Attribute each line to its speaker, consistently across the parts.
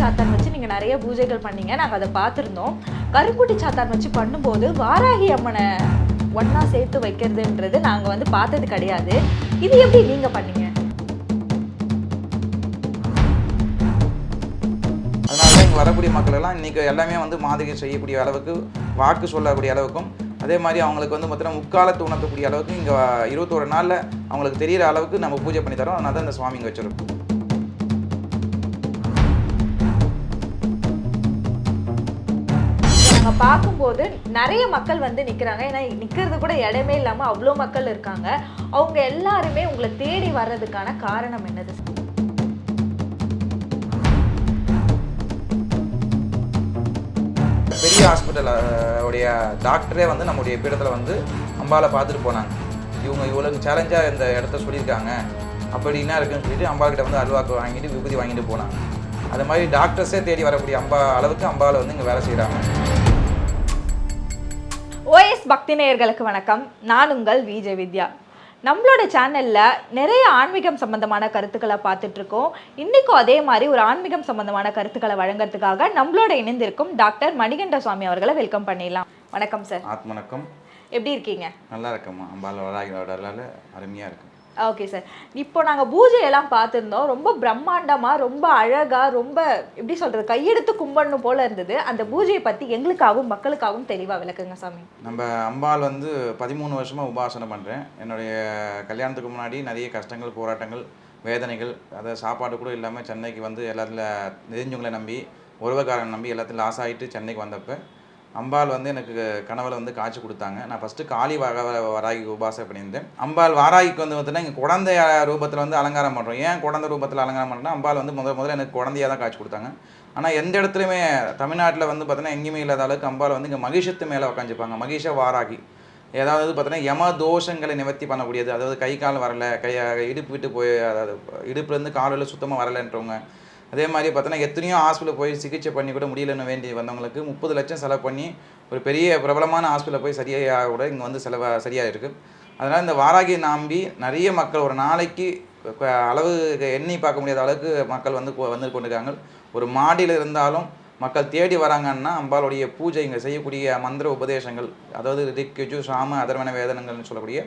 Speaker 1: சாத்தான் வச்சு நீங்கள் நிறைய பூஜைகள் பண்ணீங்க. நாங்கள் அதை பார்த்துருந்தோம். கருக்குட்டி சாத்தான் வச்சு பண்ணும்போது வாராகி அம்மனை ஒன்றா சேர்த்து வைக்கிறதுன்றது நாங்கள் வந்து பார்த்தது கிடையாது. இது எப்படி நீங்கள் பண்ணீங்க?
Speaker 2: அதனால தான் இங்கே வரக்கூடிய மக்கள் எல்லாம் இன்றைக்கி எல்லாமே வந்து மாதிரி செய்யக்கூடிய அளவுக்கு வாக்கு சொல்லக்கூடிய அளவுக்கும் அதே மாதிரி அவங்களுக்கு வந்து பார்த்தீங்கன்னா முக்காலத்து உணர்த்தக்கூடிய அளவுக்கு இங்கே இருபத்தோரு நாளில் அவங்களுக்கு தெரியிற அளவுக்கு நம்ம பூஜை பண்ணி தரோம். அதனால தான் இந்த சுவாமிங்க வச்சுருக்கோம்.
Speaker 1: நாங்கள் பார்க்கும்போது நிறைய மக்கள் வந்து நிற்கிறாங்க ஏன்னா நிற்கிறது கூட இடமே இல்லாமல் அவ்வளோ மக்கள் இருக்காங்க. அவங்க எல்லாருமே உங்களை தேடி வர்றதுக்கான காரணம் என்னது?
Speaker 2: பெரிய ஹாஸ்பிட்டல் உடைய டாக்டரே வந்து நம்முடைய பீடத்தில் வந்து அம்பாவை பார்த்துட்டு போனாங்க. இவங்க இவ்வளோ சேலஞ்சாக இந்த இடத்த சொல்லியிருக்காங்க. அப்படி என்ன இருக்குன்னு சொல்லிட்டு அம்பாக்கிட்ட வந்து அல்வாக்கு வாங்கிட்டு விபூதி வாங்கிட்டு போனாங்க. அது மாதிரி டாக்டர்ஸே தேடி வரக்கூடிய அம்பா அளவுக்கு அம்பாவில் வந்து இங்கே வேலை செய்கிறாங்க
Speaker 1: ஓஎஸ் பக்தி நேயர்களுக்கு வணக்கம். நான் உங்கள் விஜய் வித்யா. நம்மளோட சேனலில் நிறைய ஆன்மீகம் சம்பந்தமான கருத்துக்களை பார்த்துட்டு இருக்கோம் இன்றைக்கும் அதே மாதிரி ஒரு ஆன்மீகம் சம்பந்தமான கருத்துக்களை வழங்குறதுக்காக நம்மளோட இணைந்திருக்கும் டாக்டர் மணிகண்ட சுவாமி அவர்களை வெல்கம் பண்ணிடலாம். வணக்கம் சார்.
Speaker 2: ஆத்மணக்கம்
Speaker 1: எப்படி இருக்கீங்க?
Speaker 2: நல்லா இருக்கம்மா. அம்பாள் வராகினால அருமையாக இருக்கும்
Speaker 1: ஓகே சார் இப்போ நாங்கள் பூஜையெல்லாம் பார்த்துருந்தோம். ரொம்ப பிரம்மாண்டமாக ரொம்ப அழகாக ரொம்ப எப்படி சொல்கிறது கையெடுத்து கும்பிடணும் போல் இருந்தது. அந்த பூஜையை பற்றி எங்களுக்காகவும் மக்களுக்காகவும் தெளிவாக விளக்குங்க சாமி.
Speaker 2: நம்ம அம்பாள் வந்து பதிமூணு வருஷமாக உபாசனை பண்ணுறேன் என்னுடைய கல்யாணத்துக்கு முன்னாடி நிறைய கஷ்டங்கள் போராட்டங்கள் வேதனைகள் அதை சாப்பாடு கூட இல்லாமல் சென்னைக்கு வந்து எல்லாத்துல நெறிஞ்சவங்களை நம்பி உறவுக்காரன் நம்பி எல்லாத்தையும் லாஸ் ஆகிட்டு சென்னைக்கு வந்தப்போ அம்பாள் வந்து எனக்கு கனவுல வந்து காட்சி கொடுத்தாங்க. நான் ஃபஸ்ட்டு காளி வர வராகி உபாசை பண்ணியிருந்தேன். அம்பாள் வாராகிக்கு வந்து பார்த்தீங்கன்னா இங்கே குழந்தை ரூபத்தில் வந்து அலங்காரம் பண்ணுறோம் ஏன் குழந்தை ரூபத்தில் அலங்காரம் பண்ணுறோம் அம்பாள் வந்து முதல் முதல்ல எனக்கு குழந்தையாக தான் காட்சி கொடுத்தாங்க. ஆனால் எந்த இடத்துலையுமே தமிழ்நாட்டில் வந்து பார்த்தீங்கன்னா எங்கேயுமே இல்லாத அளவுக்கு அம்பாள் வந்து இங்கே மகிஷத்து மேலே உட்காந்துப்பாங்க மகிஷ வாராகி. ஏதாவது பார்த்தீங்கன்னா யம தோஷங்களை நிவர்த்தி பண்ணக்கூடியது. அதாவது கை கால் வரலை கை இடுப்பு விட்டு போய் அதாவது இடுப்புலேருந்து காலில் சுத்தமாக வரலைன்றவங்க. அதே மாதிரி பார்த்தோன்னா எத்தனையோ ஹாஸ்பிட்டல் போய் சிகிச்சை பண்ணி கூட முடியலன்னு வேண்டி வந்தவங்களுக்கு முப்பது லட்சம் செலவு பண்ணி ஒரு பெரிய பிரபலமான ஹாஸ்பிட்டலில் போய் சரியாக கூட இங்கே வந்து செலவாக சரியாக இருக்குது அதனால் இந்த வாராகி நம்பி நிறைய மக்கள் ஒரு நாளைக்கு அளவு எண்ணி பார்க்க முடியாத அளவுக்கு மக்கள் வந்து கொ- வந்து கொண்டிருக்காங்க. ஒரு மாடியில் இருந்தாலும் மக்கள் தேடி வராங்கன்னா அம்பாளுடைய பூஜை இங்கே செய்யக்கூடிய மந்திர உபதேசங்கள் அதாவது ரிக் யஜு சாம அதர்வன வேதனங்கள்னு சொல்லக்கூடிய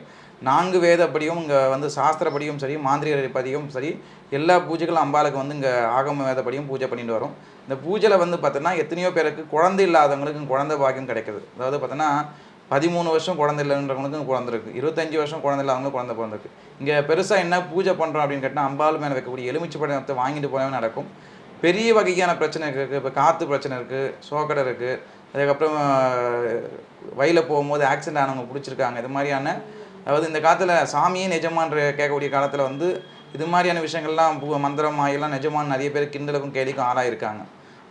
Speaker 2: நான்கு வேதப்படியும் இங்கே வந்து சாஸ்திரப்படியும் சரி மாந்திரிகப்படியும் சரி எல்லா பூஜைகளும் அம்பாளுக்கு வந்து இங்கே ஆகம வேதப்படியும் பூஜை பண்ணிட்டு வரும். இந்த பூஜையில் வந்து பார்த்தோன்னா எத்தனையோ பேருக்கு குழந்தை இல்லாதவங்களுக்கு குழந்தை பாக்கியம் கிடைக்குது. அதாவது பார்த்தோன்னா பதிமூணு வருஷம் குழந்தை இல்லைன்றவங்களுக்கும் குழந்திருக்கு இருபத்தஞ்சி வருஷம் குழந்தை இல்லாதவங்களும் குழந்தை பிறந்திருக்கு. இங்கே பெருசாக என்ன பூஜை பண்ணுறோம் அப்படின்னு கேட்டால் அம்பாள் மேலே வைக்கக்கூடிய எலுமிச்சு படத்தை வாங்கிட்டு போனவே நடக்கும். பெரிய வகையான பிரச்சனை இருக்குது இப்போ காற்று பிரச்சனை இருக்குது சோக்கடை இருக்குது அதுக்கப்புறம் வயலில் போகும்போது ஆக்சிடென்ட் ஆனவங்க பிடிச்சிருக்காங்க. இது மாதிரியான அதாவது இந்த காலத்தில் சாமியே நிஜமான்ற கேட்கக்கூடிய காலத்தில் வந்து இது மாதிரியான விஷயங்கள்லாம் பூ மந்திரம் ஆகியெல்லாம் நிஜமான நிறைய பேர் கிண்டலுக்கும் கேலிக்கும் ஆளாயிருக்காங்க.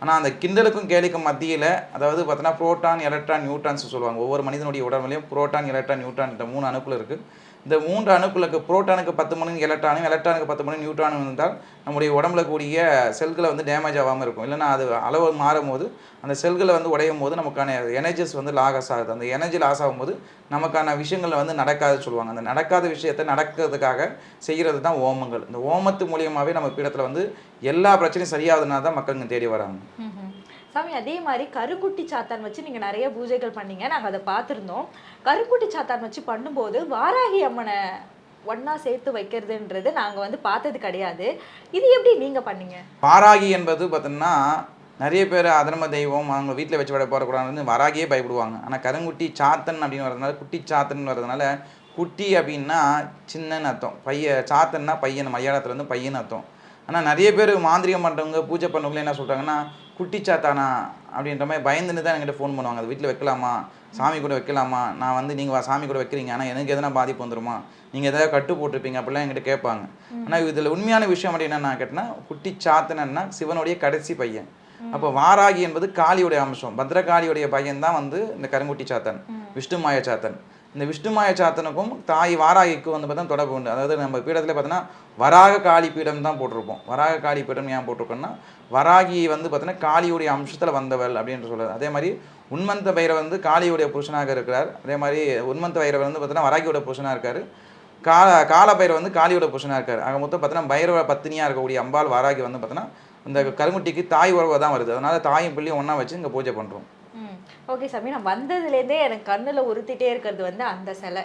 Speaker 2: ஆனால் அந்த கிண்டலுக்கும் கேலிக்கும் மத்தியில் அதாவது பார்த்தோன்னா புரோட்டான் எலக்ட்ரான் நியூட்ரான்ஸ் சொல்லுவாங்க. ஒவ்வொரு மனிதனுடைய உடம்புலையும் புரோட்டான் எலக்ட்ரான் நியூட்ரான் இந்த மூணு அணுக்கள் இருக்குது இந்த மூன்று அணுக்களுக்கு புரோட்டானுக்கு பத்து மணி எலக்ட்ரானும் எலக்ட்ரானுக்கு பத்து மணி நியூட்ரானும் இருந்தால் நம்முடைய உடம்புல கூடிய செல்களை வந்து டேமேஜ் ஆகாமல் இருக்கும். இல்லைன்னா அது அளவு மாறும் போது அந்த செல்களை வந்து உடையும் போது நமக்கான எனர்ஜிஸ் வந்து லாகஸ் ஆகுது. அந்த எனர்ஜி லாஸ் ஆகும்போது நமக்கான விஷயங்கள் வந்து நடக்காது சொல்லுவாங்க. அந்த நடக்காத விஷயத்தை நடக்கிறதுக்காக செய்கிறது தான் ஓமங்கள். இந்த ஓமத்து மூலியமாகவே நம்ம பீடத்தில் வந்து எல்லா பிரச்சனையும் சரியாகுதுன்னா தான் மக்கள் தேடி வராங்க.
Speaker 1: சாமி அதே மாதிரி கருக்குட்டி சாத்தான் வச்சு நீங்கள் நிறைய பூஜைகள் பண்ணீங்க. நாங்கள் அதை பார்த்துருந்தோம். கருக்குட்டி சாத்தான் வச்சு பண்ணும்போது வாராகி அம்மனை ஒன்றா சேர்த்து வைக்கிறதுன்றது நாங்கள் வந்து பார்த்தது கிடையாது. இது எப்படி நீங்கள் பண்ணீங்க?
Speaker 2: வாராகி என்பது பார்த்தோம்னா நிறைய பேர் அதர்ம தெய்வம் அவங்க வீட்டில் வச்சு விட போடக்கூடாதுன்னு வராகியே பயப்படுவாங்க. ஆனால் கருங்குட்டி சாத்தன் அப்படின்னு வரதுனால குட்டி சாத்தன் வரதுனால குட்டி அப்படின்னா சின்னன்னு அர்த்தம். பைய சாத்தன்னா பையன் மலையாளத்துல இருந்து பையன் அர்த்தம். ஆனால் நிறைய பேர் மாந்திரிகம் பண்ணுறவங்க பூஜை பண்ணவங்களே என்ன சொல்கிறாங்கன்னா குட்டி சாத்தானா அப்படின்ற மாதிரி பயந்துன்னு தான் என்கிட்ட ஃபோன் பண்ணுவாங்க. அது வீட்டில் வைக்கலாமா? சாமி கூட வைக்கலாமா? நான் வந்து நீங்கள் சாமி கூட வைக்கிறீங்க. ஆனால் எனக்கு எதனா பாதிப்பு வந்துருமா? நீங்கள் எதாவது கட்டு போட்டிருப்பீங்க அப்படிலாம் என்கிட்ட கேட்பாங்க. ஆனால் இதில் உண்மையான விஷயம் அப்படி என்ன கேட்டேன்னா குட்டி சாத்தனன்னா சிவனுடைய கடைசி பையன். அப்போ வாராகி என்பது காளியுடைய அம்சம். பத்ரகாளியுடைய பையன் தான் வந்து இந்த கருங்குட்டி சாத்தன் விஷ்ணுமாய சாத்தன். இந்த விஷ்ணுமாய சாத்தனுக்கும் தாய் வாராகிக்கும் வந்து பார்த்தா தொடர்பு உண்டு. அதாவது நம்ம பீடத்தில் பார்த்தோன்னா வராக காளி பீடம் தான் போட்டிருப்போம். வராக காளி பீடம் ஏன் போட்டிருக்கோம்னா வராகி வந்து பார்த்தோன்னா காளியுடைய அம்சத்தில் வந்தவள் அப்படின்னு சொல்லுது அதே மாதிரி உன்மந்த பைரவர் வந்து காளியுடைய புருஷனாக இருக்கிறார். அதே மாதிரி உன்மந்த பைரவர் வந்து பார்த்தோன்னா வராகியோட புருஷனாக இருக்கார். கால கால பைரவர் வந்து காளியோட புருஷனாக இருக்கார். ஆக மொத்தம் பார்த்தோன்னா பைரவ பத்தினியாக இருக்கக்கூடிய அம்பாள் வாராகி வந்து பார்த்தோன்னா இந்த கருமுட்டிக்கு தாய் உறவை தான் வருது. அதனால தாயும் பிள்ளையும் ஒன்றா வச்சு இங்கே பூஜை பண்ணுறோம்
Speaker 1: ஓகே சாமி நான் வந்ததுலேருந்தே எனக்கு கண்ணில் உறுத்திட்டே இருக்கிறது வந்து அந்த சிலை.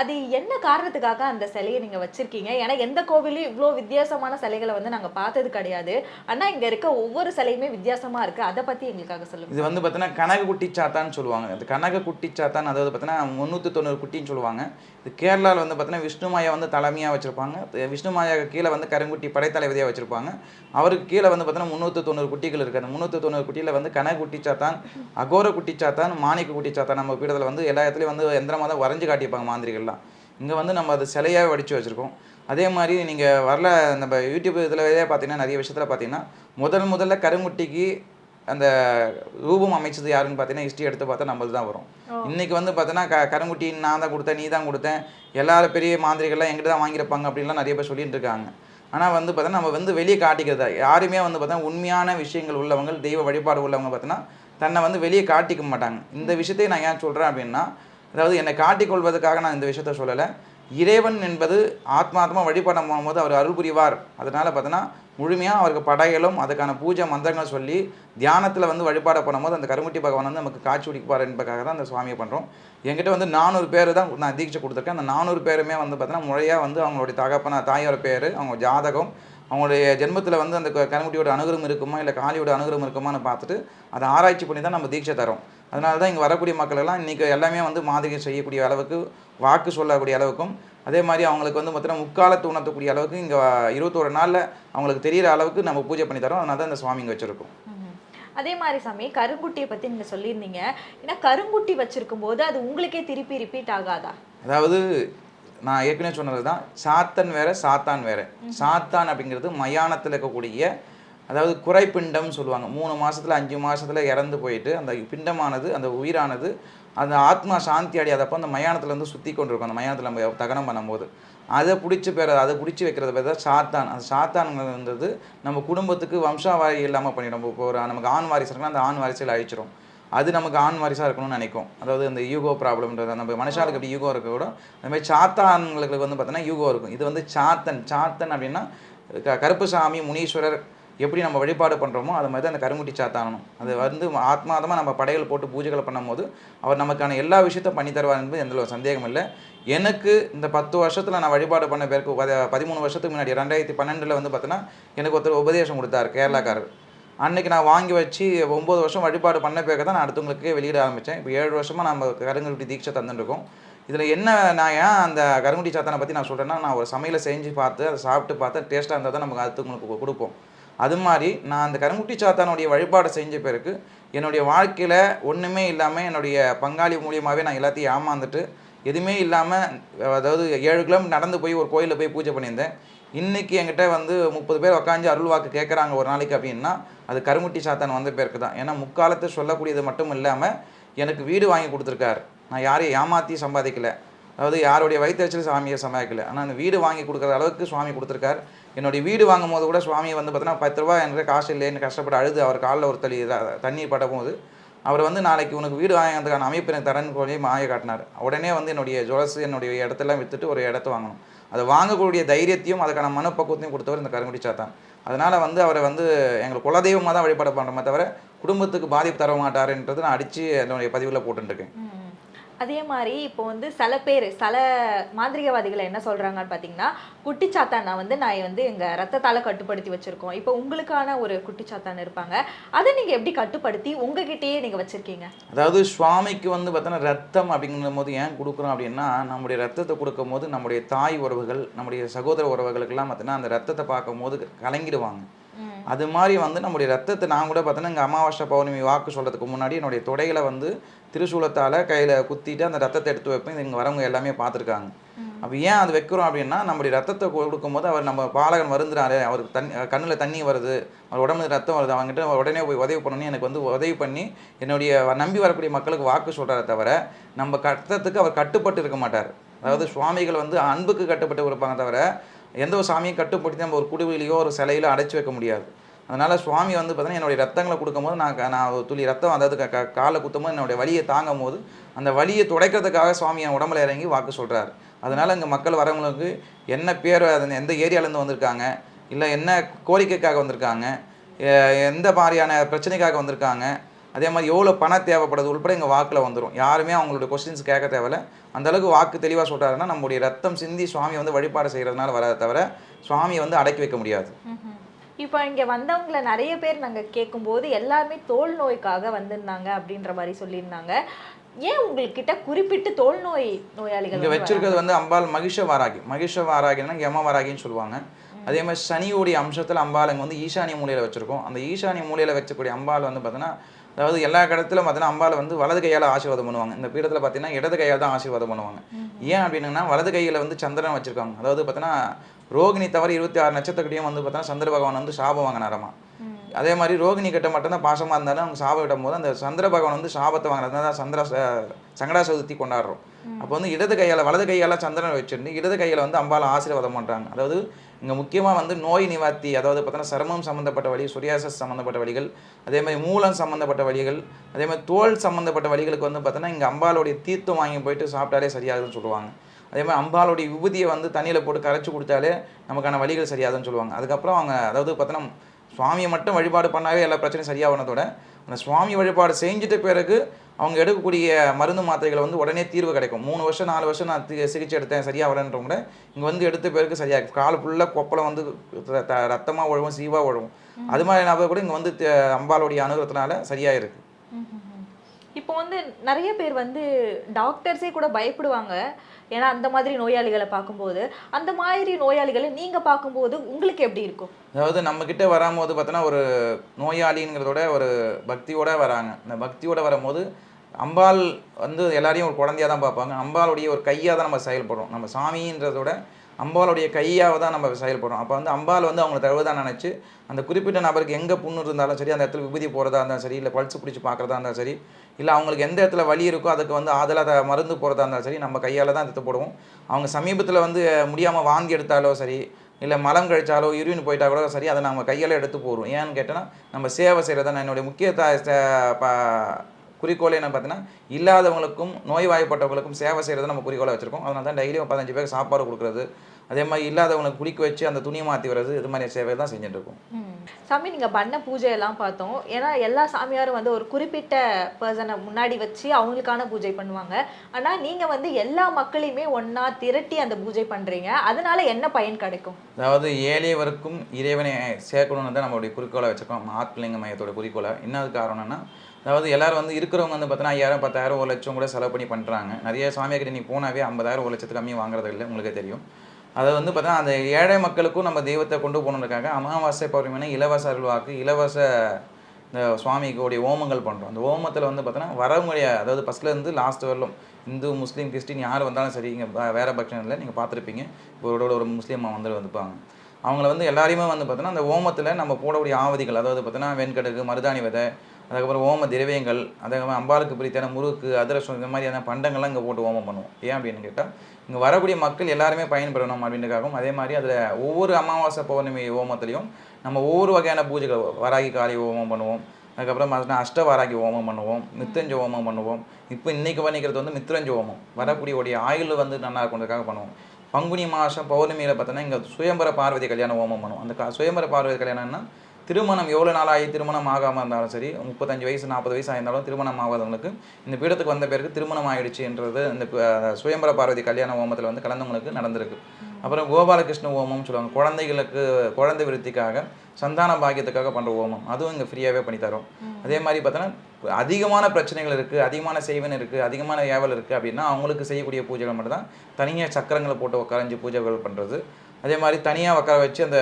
Speaker 1: அது என்ன காரணத்துக்காக அந்த சிலையை நீங்கள் வச்சுருக்கீங்க? ஏன்னா எந்த கோவிலையும் இவ்வளோ வித்தியாசமான சிலைகளை வந்து நாங்கள் பார்த்தது கிடையாது. ஆனால் இங்கே இருக்க ஒவ்வொரு சிலையுமே வித்தியாசமாக இருக்குது அதை பற்றி எங்களுக்காக சொல்லுங்கள்
Speaker 2: இது வந்து பார்த்தீங்கன்னா கனக குட்டி சாத்தான்னு சொல்லுவாங்க. அது கனக குட்டி சாத்தான் அதாவது பார்த்தீங்கன்னா முந்நூற்றி தொண்ணூறு குட்டின்னு சொல்லுவாங்க. இது கேரளாவில் வந்து பார்த்தீங்கன்னா விஷ்ணுமாயா வந்து தலைமையாக வச்சுருப்பாங்க. விஷ்ணுமாயா கீழே வந்து கருங்குட்டி படைத்தளபதியாக வச்சுருப்பாங்க. அவருக்கு கீழே வந்து பார்த்தீங்கன்னா முந்நூற்றி தொண்ணூறு குட்டிகள் இருக்குது அந்த முந்நூற்றி தொண்ணூறு குட்டியில் வந்து கனக குட்டி சாத்தான் அகோர குட்டி சாத்தான் மாணிக்க குட்டி சாத்தான் நம்ம பீடத்தில் வந்து எல்லா இடத்துலையும் வந்து எந்திரமாக தான் வரைஞ்சு காட்டியிருப்பாங்க மாந்திரிகள்லாம் இங்கே வந்து நம்ம அது சிலையாக வடித்து வச்சுருக்கோம். அதே மாதிரி நீங்கள் வரல நம்ம யூடியூப் இதில் பார்த்தீங்கன்னா நிறைய விஷயத்தில் பார்த்தீங்கன்னா முதல் முதல்ல கருங்குட்டிக்கு அந்த ரூபம் அமைச்சது யாருன்னு பார்த்தீங்கன்னா ஹிஸ்ட்ரி எடுத்து பார்த்தா நம்மளது தான் வரும். இன்னைக்கு வந்து பார்த்தீங்கன்னா க கருங்குட்டி நான் தான் கொடுத்தேன் நீ தான் கொடுத்தேன் எல்லாரும் பெரிய மாந்திரிகள்லாம் எங்கிட்ட தான் வாங்கியிருப்பாங்க அப்படின்லாம் நிறைய பேர் சொல்லிட்டு இருக்காங்க. ஆனால் வந்து பார்த்தீங்கன்னா நம்ம வந்து வெளியே காட்டிக்கிறதா யாருமே வந்து பார்த்தீங்கன்னா உண்மையான விஷயங்கள் உள்ளவங்க தெய்வ வழிபாடு உள்ளவங்க பார்த்தீங்கன்னா தன்னை வந்து வெளியே காட்டிக்க மாட்டாங்க. இந்த விஷயத்தை நான் ஏன் சொல்கிறேன் அப்படின்னா அதாவது என்னை காட்டிக்கொள்வதற்காக நான் இந்த விஷயத்த சொல்லலை. இறைவன் என்பது ஆத்மாத்மா வழிபாடம் போகும்போது அவர் அருள் புரிவார். அதனால் பார்த்தோன்னா முழுமையாக அவருக்கு படையலும் அதுக்கான பூஜை மந்திரங்கள் சொல்லி தியானத்தில் வந்து வழிபாடு பண்ணும்போது அந்த கருமுட்டி பகவான் வந்து நமக்கு காட்சி குடிப்பார் என்பதற்காக தான் அந்த சுவாமியை பண்ணுறோம் என்கிட்ட வந்து நானூறு பேர் தான் நான் தீட்சை கொடுத்துருக்கேன். அந்த நானூறு பேருமே வந்து பார்த்தீங்கன்னா முறையாக வந்து அவங்களுடைய தகப்பன தாயோட பேர் அவங்க ஜாதகம் அவங்களுடைய ஜென்மத்தில் வந்து அந்த கருமுட்டியோட அனுகிரம் இருக்குமா இல்லை காளியோட அனுகிரம் இருக்குமான்னு பார்த்துட்டு அதை ஆராய்ச்சி பண்ணி தான் நம்ம தீட்சை தரோம். அதனால தான் இங்கே வரக்கூடிய மக்கள் எல்லாம் இன்றைக்கி எல்லாமே வந்து மாதிரி செய்யக்கூடிய அளவுக்கு வாக்கு சொல்லக்கூடிய அளவுக்கும் அதே மாதிரி அவங்களுக்கு வந்து பார்த்தீங்கன்னா முக்காலத்து உணர்த்தக்கூடிய அளவுக்கு இங்கே இருபத்தோரு நாளில் அவங்களுக்கு தெரியிற அளவுக்கு நம்ம பூஜை பண்ணி தரோம். அதனால தான் இந்த சுவாமி இங்கே வச்சுருக்கோம்.
Speaker 1: அதே மாதிரி சாமி கருங்குட்டியை பற்றி நீங்கள் சொல்லியிருந்தீங்க. ஏன்னா கருங்குட்டி வச்சிருக்கும் போது அது உங்களுக்கே திருப்பி ரிப்பீட் ஆகாதா?
Speaker 2: அதாவது நான் ஏற்கனவே சொன்னது தான் சாத்தன் வேற சாத்தான் வேற. சாத்தான் அப்படிங்கிறது மயானத்தில் இருக்கக்கூடிய அதாவது குறைப்பிண்டம் சொல்லுவாங்க. மூணு மாதத்தில் அஞ்சு மாதத்தில் இறந்து போயிட்டு அந்த பிண்டமானது அந்த உயிரானது அந்த ஆத்மா சாந்தி அடையாதப்போ அந்த மயானத்தில் வந்து சுற்றி கொண்டிருக்கும். அந்த மயானத்தில் நம்ம தகனம் பண்ணும்போது. அதை பிடிச்சி பேர் அதை பிடிச்சி வைக்கிறது பேர் தான் சாத்தான். அந்த சாத்தான்ங்கிறது நம்ம குடும்பத்துக்கு வம்சாவாரி இல்லாமல் பண்ணிடும். இப்போ ஒரு நமக்கு ஆண் வாரிசு இருக்குன்னா அந்த ஆண் வாரிசில் அழிச்சிரும். அது நமக்கு ஆண் வாரிசாக இருக்கணும்னு நினைக்கும். அதாவது இந்த யூகோ ப்ராப்ளம்ன்றது நம்ம மனுஷாளுக்கு எப்படி யூகோ இருக்க கூட அந்த மாதிரி சாத்தான்களுக்கு வந்து பார்த்தோன்னா யூகோ இருக்கும். இது வந்து சாத்தன். சாத்தன் அப்படின்னா க- கருப்புசாமி முனீஸ்வரர் எப்படி நம்ம வழிபாடு பண்ணுறோமோ அது மாதிரி தான் அந்த கருங்குட்டி சாத்தானணும் அது வந்து ஆத்மாதமாக நம்ம படைகள் போட்டு பூஜைகளை பண்ணும்போது அவர் நமக்கான எல்லா விஷயத்தையும் பண்ணி தருவார் என்பது எந்த ஒரு சந்தேகம் இல்லை. எனக்கு இந்த பத்து வருஷத்தில் நான் வழிபாடு பண்ண பேருக்கு பதிமூணு வருஷத்துக்கு முன்னாடி ரெண்டாயிரத்தி பன்னெண்டில் வந்து பார்த்தீங்கன்னா எனக்கு ஒருத்தர் உபதேசம் கொடுத்தார் கேரளாக்காரர். அன்னைக்கு நான் வாங்கி வச்சு ஒம்பது வருஷம் வழிபாடு பண்ண பிறகு தான் நான் அடுத்தவங்களுக்கு வெளியிட ஆரம்பித்தேன் இப்போ ஏழு வருஷமாக நம்ம கருங்குட்டி தீட்சை தந்துட்டுருக்கோம். இதில் என்ன நான் ஏன் அந்த கருங்குட்டி சாத்தானை பற்றி நான் சொல்கிறேன்னா நான் ஒரு சமையலை செஞ்சு பார்த்து அதை சாப்பிட்டு பார்த்து டேஸ்ட்டாக இருந்தால் தான் நமக்கு அடுத்தவங்களுக்கு கொடுப்போம். அது மாதிரி நான் அந்த கருங்குட்டி சாத்தானுடைய வழிபாடு செஞ்ச பிறகு என்னுடைய வாழ்க்கையில் ஒன்றுமே இல்லாமல் என்னுடைய பங்காளி மூலியமாகவே நான் எல்லாத்தையும் ஏமாந்துட்டு எதுவுமே இல்லாமல் அதாவது ஏழு கிலோமீட்டர் நடந்து போய் ஒரு கோயிலில் போய் பூஜை பண்ணியிருந்தேன். இன்றைக்கி என்கிட்ட வந்து முப்பது பேர் உட்காந்து அருள் வாக்கு கேட்குறாங்க ஒரு நாளைக்கு அப்படின்னா அது கருமுட்டி சாத்தான் வந்த பேருக்கு தான் ஏன்னா முக்காலத்தை சொல்லக்கூடியது மட்டும் இல்லாமல் எனக்கு வீடு வாங்கி கொடுத்துருக்காரு. நான் யாரையும் ஏமாற்றி சம்பாதிக்கலை. அதாவது யாருடைய வயிற்றுச்சல் சாமியை சம்பாதிக்கல. ஆனால் அந்த வீடு வாங்கி கொடுக்குற அளவுக்கு சுவாமி கொடுத்துருக்காரு. என்னுடைய வீடு வாங்கும் போது கூட சுவாமி வந்து பார்த்தீங்கன்னா பத்து ரூபா எனக்கு காசு இல்லைன்னு கஷ்டப்பட்டு அழுது அவர் காலில் ஒரு தள்ளி தண்ணி படபோது அவர் வந்து நாளைக்கு உனக்கு வீடு வாங்கிறதுக்கான அமைப்பு எனக்கு தரேன்னு சொல்லி மாய காட்டினார். உடனே வந்து என்னுடைய ஜுவல்ஸ் என்னுடைய இடத்தெல்லாம் விற்றுட்டு ஒரு இடத்த வாங்கணும். அதை வாங்கக்கூடிய தைரியத்தையும் அதுக்கான மனப்பக்குவத்தையும் கொடுத்தவர் இந்த கருங்குடி சாத்தான். அதனால் வந்து அவரை வந்து எங்களுக்கு குலதெய்வமாக தான் வழிபாடு பண்ணுறோமே தவிர குடும்பத்துக்கு பாதிப்பு தர மாட்டாருன்றது நான் அடித்து என்னுடைய பதிவில் போட்டுருக்கேன்
Speaker 1: அதே மாதிரி இப்போ வந்து சில பேர் சில மாந்திரிகவாதிகளை என்ன சொல்கிறாங்கன்னு பார்த்தீங்கன்னா குட்டிச்சாத்தானா வந்து நான் வந்து எங்கள் ரத்தத்தால் கட்டுப்படுத்தி வச்சுருக்கோம். இப்போ உங்களுக்கான ஒரு குட்டிச்சாத்தான் இருப்பாங்க. அதை நீங்கள் எப்படி கட்டுப்படுத்தி உங்ககிட்டயே நீங்கள் வச்சுருக்கீங்க?
Speaker 2: அதாவது சுவாமிக்கு வந்து பார்த்தோன்னா ரத்தம் அப்படிங்கிற போது ஏன் கொடுக்குறோம் அப்படின்னா நம்முடைய ரத்தத்தை கொடுக்கும் போது நம்முடைய தாய் உறவுகள் நம்முடைய சகோதர உறவுகளுக்கெல்லாம் பார்த்தோன்னா அந்த ரத்தத்தை பார்க்கும் போது கலங்கிடுவாங்க. அது மாதிரி வந்து நம்முடைய ரத்தத்தை நான் கூட பார்த்தோன்னா இங்கே அமாவாசை பௌர்ணமி வாக்கு சொல்கிறதுக்கு முன்னாடி என்னுடைய தொடையில வந்து திருசூலத்தால் கையில் குத்திட்டு அந்த ரத்தத்தை எடுத்து வைப்பேன். இங்கே வரவங்க எல்லாமே பார்த்துருக்காங்க. அப்போ ஏன் அது வைக்கிறோம் அப்படின்னா நம்முடைய ரத்தத்தை கொடுக்கும்போது அவர் நம்ம பாலகன் வருந்துறாரு. அவருக்கு தண்ணி கண்ணில் தண்ணி வருது. அவர் உடம்புல ரத்தம் வருது. அவங்ககிட்ட உடனே போய் உதவி பண்ணணும்னு எனக்கு வந்து உதவி பண்ணி என்னுடைய நம்பி வரக்கூடிய மக்களுக்கு வாக்கு சொல்கிறாரே தவிர நம்ம ரத்தத்துக்கு அவர் கட்டுப்பட்டு இருக்க மாட்டார். அதாவது சுவாமிகள் வந்து அன்புக்கு கட்டுப்பட்டு இருப்பாங்க தவிர எந்த ஒரு சாமியும் கட்டுப்படுத்தி நம்ம ஒரு குடுவிலையோ ஒரு சிலையிலோ அடைச்சி வைக்க முடியாது. அதனால் சுவாமி வந்து பார்த்தீங்கன்னா என்னுடைய ரத்தங்களை கொடுக்கும்போது நான் நான் ஒரு துளி ரத்தம் அதாவது க- காலை குத்தும்போது என்னுடைய வழியை தாங்கும் போது அந்த வழியை துடைக்கிறதுக்காக சுவாமி என் உடம்புல இறங்கி வாக்கு சொல்கிறார் அதனால் இங்கே மக்கள் வரவங்களுக்கு என்ன பேர் அது எந்த ஏரியாவிலேருந்து வந்திருக்காங்க? இல்லை என்ன கோரிக்கைக்காக வந்திருக்காங்க? எந்த மாதிரியான பிரச்சனைக்காக வந்திருக்காங்க? அதே மாதிரி எவ்வளோ பணம் தேவைப்படுது உள்பட எங்கள் வாக்கில் வந்துடும் யாருமே அவங்களோட கொஸ்டின்ஸ் கேட்க தேவையில்ல. அந்த அளவுக்கு வாக்கு தெளிவாக சொல்கிறாருன்னா நம்முடைய ரத்தம் சிந்தி சுவாமி வந்து வழிபாடு செய்கிறதுனால வர தவிர சுவாமியை வந்து அடக்கி வைக்க முடியாது.
Speaker 1: இப்போ இங்க வந்தவங்கள நிறைய பேர் நாங்க கேட்கும்போது எல்லாருமே தோல் நோய்க்காக வந்திருந்தாங்க அப்படின்ற மாதிரி சொல்லியிருந்தாங்க. ஏன் உங்ககிட்ட குறிப்பிட்டு தோல் நோய் நோயாளிகள்
Speaker 2: இங்கே வச்சிருக்கிறது வந்து அம்பாள் மகிஷ வாராகி. மகிஷ வாராகினா யம வாராகின்னு சொல்லுவாங்க. அதே மாதிரி சனியோடைய அம்சத்தில் அம்பாள் இங்கே வந்து ஈசானிய மூலையில் வச்சிருக்கோம். அந்த ஈசானிய மூலையில் வச்சக்கூடிய அம்பாள் வந்து பார்த்தீங்கன்னா அதாவது எல்லா இடத்துலையும் பார்த்தீங்கன்னா அம்பாள் வந்து வலது கையால் ஆசீர்வாதம் பண்ணுவாங்க. இந்த பீடத்தில் பார்த்தீங்கன்னா இடது கையால் தான் ஆசீர்வாதம் பண்ணுவாங்க. ஏன் அப்படின்னா வலது கையில் வந்து சந்திரன் வச்சிருக்காங்க. அதாவது பார்த்தீங்கன்னா ரோகிணி தவிர இருபத்தி ஆறு நட்சத்திரக்கிட்டையும் வந்து பார்த்தீங்கன்னா சந்திர பகவான் வந்து சாபம் வாங்கினாராமா. அதே மாதிரி ரோகிணி கிட்ட மட்டும்தான் பாசமாக இருந்தாலும் அவங்க சாபம் விடும் போது அந்த சந்திர பகவான் வந்து சாபத்தை வாங்கினது தான் சந்திர சங்கடா சதுர்த்தி கொண்டாடுறோம். அப்போ வந்து இடது கையால் வலது கையால் சந்திரன் வச்சிருந்து இடது கையில் வந்து அம்பாள் ஆசீர்வாதம் பண்ணுறாங்க அதாவது இங்கே முக்கியமாக வந்து நோய் நிவார்த்தி அதாவது பார்த்தோன்னா சருமம் சம்மந்தப்பட்ட வழி சுரியாசஸ் சம்மந்தப்பட்ட வழிகள் அதே மாதிரி மூலம் சம்மந்தப்பட்ட வழிகள் அதே மாதிரி தோல் சம்மந்தப்பட்ட வழிகளுக்கு வந்து பார்த்தோன்னா இங்கே அம்பாளுடைய தீர்த்தம் வாங்கி போயிட்டு சாப்பிட்டாலே சரியாகுதுன்னு சொல்லுவாங்க. அதே மாதிரி அம்பாளுடைய விபூதியை வந்து தண்ணியில் போட்டு கரைச்சி கொடுத்தாலே நமக்கான வழிகள் சரியாகுதுன்னு சொல்லுவாங்க. அதுக்கப்புறம் அவங்க அதாவது பார்த்தோன்னா சுவாமியை மட்டும் வழிபாடு பண்ணாவே எல்லா பிரச்சனையும் சரியாகனதோட அந்த சுவாமி வழிபாடு செஞ்சுட்ட பிறகு அவங்க எடுக்கக்கூடிய மருந்து மாத்திரைகளை வந்து உடனே தீர்வு கிடைக்கும். மூணு வருஷம் நாலு வருஷம் நான் சிகிச்சை எடுத்தேன் சரியாக வரன்றவங்க இங்கே வந்து எடுத்த பிறகு சரியாக கால் ஃபுல்லாக கொப்பளம் வந்து ரத்தமாக ஒழுவும் சீவாக ஒழுவும் அது மாதிரி நபர் கூட இங்கே வந்து அம்பாளுடைய அனுகிரகத்தினால சரியாக இருக்கு.
Speaker 1: இப்போ வந்து நிறைய பேர் வந்து டாக்டர்ஸே கூட பயப்படுவாங்க. ஏன்னா அந்த மாதிரி நோயாளிகளை பார்க்கும்போது அந்த மாதிரி நோயாளிகளை நீங்கள் பார்க்கும்போது உங்களுக்கு எப்படி இருக்கும்?
Speaker 2: அதாவது நம்மக்கிட்ட வரும்போது பார்த்தோன்னா ஒரு நோயாளிங்கிறதோட ஒரு பக்தியோடு வராங்க. இந்த பக்தியோடு வரும்போது அம்பாள் வந்து எல்லாரையும் ஒரு குழந்தையாக தான் பார்ப்பாங்க. அம்பாளுடைய ஒரு கையாக தான் நம்ம செயல்படுறோம். நம்ம சாமின்றதோட அம்பாளுடைய கையாக தான் நம்ம செயல்படுறோம். அப்போ வந்து அம்பாள் வந்து அவங்கள தழுவதாக நினச்சி அந்த குறிப்பிட்ட நபருக்கு எங்கே புண்ணு இருந்தாலும் சரி அந்த இடத்துல விபூதி போகிறதா இருந்தாலும் சரி இல்லை பல்ஸ் பிடிச்சி பார்க்குறதா இருந்தாலும் சரி இல்லை அவங்களுக்கு எந்த இடத்துல வலி இருக்கோ அதுக்கு வந்து ஆதலாக மருந்து போகிறதா இருந்தாலும் சரி நம்ம கையால் தான் எடுத்து போடுவோம். அவங்க சமீபத்தில் வந்து முடியாமல் வாந்தி எடுத்தாலோ சரி இல்லை மலம் கழிச்சாலோ யூரின் போயிட்டா கூட சரி அதை நம்ம கையால் எடுத்து போடுவோம் ஏன்னு கேட்டோன்னா நம்ம சேவை செய்கிறது தான். என்னுடைய முக்கிய ப- குறிக்கோள் என்ன பார்த்தீங்கன்னா இல்லாதவங்களுக்கும் நோய்வாய்ப்பட்டவங்களுக்கும் சேவை செய்கிறது நம்ம குறிக்கோளை வச்சுருக்கோம். அதனால தான் டெய்லியும் பதினஞ்சு பேருக்கு சாப்பாடு கொடுக்குறது அதே மாதிரி இல்லாதவங்களுக்கு குளிக்க வச்சு அந்த துணியை மாற்றி வர்றது இது மாதிரி சேவை தான் செஞ்சுட்டு இருக்கோம்
Speaker 1: சாமி நீங்க பண்ண பூஜை எல்லாம் பார்த்தோம். ஏன்னா எல்லா சாமியாரும் வந்து ஒரு குறிப்பிட்ட பர்சனை முன்னாடி வச்சு அவங்களுக்கான பூஜை பண்ணுவாங்க. ஆனா நீங்க வந்து எல்லா மக்களையுமே ஒண்ணா திரட்டி அந்த பூஜை பண்றீங்க. அதனால என்ன பயன் கிடைக்கும்?
Speaker 2: அதாவது ஏழையவருக்கும் இறைவனை சேர்க்கணும்னு தான் நம்மளுடைய குறிக்கோளை வச்சிருக்கோம். ஆத்மலிங்க மையத்தோட குறிக்கோளை. என்ன காரணம்னா அதாவது எல்லாரும் வந்து இருக்கிறவங்க வந்து பார்த்தீங்கன்னா ஐயாயிரம் பத்தாயிரம் ஒரு லட்சம் கூட செலவு பண்ணி பண்ணுறாங்க நிறைய சாமியார்கிட்ட நீ போனாவே ஐம்பதாயிரம் ஒரு லட்சத்துக்கு கம்மி வாங்குறது இல்லை உங்களுக்கே தெரியும். அதை வந்து பார்த்தீங்கன்னா அந்த ஏழை மக்களுக்கும் நம்ம தெய்வத்தை கொண்டு போகணுன்றக்காக அமாவாசை பௌர்ணமினா இலவச அருள்வாக்கு இலவச இந்த சுவாமிக்குடைய ஓமங்கள் பண்ணுறோம் அந்த ஓமத்தில் வந்து பார்த்தோன்னா வரவங்களுடைய அதாவது ஃபஸ்ட்லேருந்து லாஸ்ட் வரலும் இந்து முஸ்லீம் கிறிஸ்டின் யார் வந்தாலும் சரி இங்கே வேறு பட்சம் இல்லை நீங்கள் பார்த்துருப்பீங்க. ஒரு ஒரு முஸ்லீமாக வந்து வந்துப்பாங்க. அவங்கள வந்து எல்லாரையுமே வந்து பார்த்தோன்னா அந்த ஓமத்தில் நம்ம போடக்கூடிய ஆவதிகள் அதாவது பார்த்தோன்னா வெண்கடுகு மருதாணி விதை அதுக்கப்புறம் ஓம திரவியங்கள் அதுக்கப்புறம் அம்பாளுக்கு பிரித்தான முறுக்கு அதிரசம் இந்த மாதிரியான பண்டங்கள்லாம் இங்கே போட்டு ஓமம் பண்ணுவோம். ஏன் அப்படின்னு கேட்டால் இங்கே வரக்கூடிய மக்கள் எல்லாருமே பயன்பெறணும் அப்படின்றக்காகவும் அதே மாதிரி அதில் ஒவ்வொரு அமாவாசை பௌர்ணமி ஓமத்துலேயும் நம்ம ஒவ்வொரு வகையான பூஜைகள் வராகி காளி ஓமம் பண்ணுவோம். அதுக்கப்புறம் பார்த்தீங்கன்னா அஷ்ட வாராகி ஓமம் பண்ணுவோம் மித்தஞ்ச ஓமம் பண்ணுவோம். இப்போ இன்றைக்கி பண்ணிக்கிறது வந்து மித்திரஞ்ச ஓமம். வரக்கூடிய உடைய ஆயுள் வந்து நல்லா இருக்கணுன்றதுக்காக பண்ணுவோம். பங்குனி மாதம் பௌர்ணமியில் பார்த்தோன்னா இங்கே சுயம்பர பார்வதி கல்யாணம் ஓமம் பண்ணுவோம். அந்த சுயம்பர பார்வதி கல்யாணம்னா திருமணம் எவ்வளோ நாள் ஆகி திருமணம் ஆகாமல் இருந்தாலும் சரி முப்பத்தஞ்சு வயசு நாற்பது வயசு ஆயிருந்தாலும் திருமணம் ஆகாதவங்களுக்கு இந்த பீடத்துக்கு வந்த பிறகு திருமணம் ஆயிடுச்சுன்றது இந்த சுயம்பர பார்வதி கல்யாண ஓமத்தில் வந்து கலந்தவங்களுக்கு நடந்திருக்கு. அப்புறம் கோபாலகிருஷ்ண ஓமம்னு சொல்லுவாங்க. குழந்தைகளுக்கு குழந்தை விருத்திக்காக சந்தான பாக்கியத்துக்காக பண்ணுற ஓமம் அதுவும் இங்கே ஃப்ரீயாகவே பண்ணி தரோம். அதே மாதிரி பார்த்தோன்னா அதிகமான பிரச்சனைகள் இருக்குது அதிகமான செய்வன் இருக்குது அதிகமான ஏவல் இருக்குது அப்படின்னா அவங்களுக்கு செய்யக்கூடிய பூஜைகள் மட்டும்தான். தனியாக சக்கரங்களை போட்டு உட்காரஞ்சு பூஜைகள் பண்ணுறது அதே மாதிரி தனியாக உட்கார வச்சு அந்த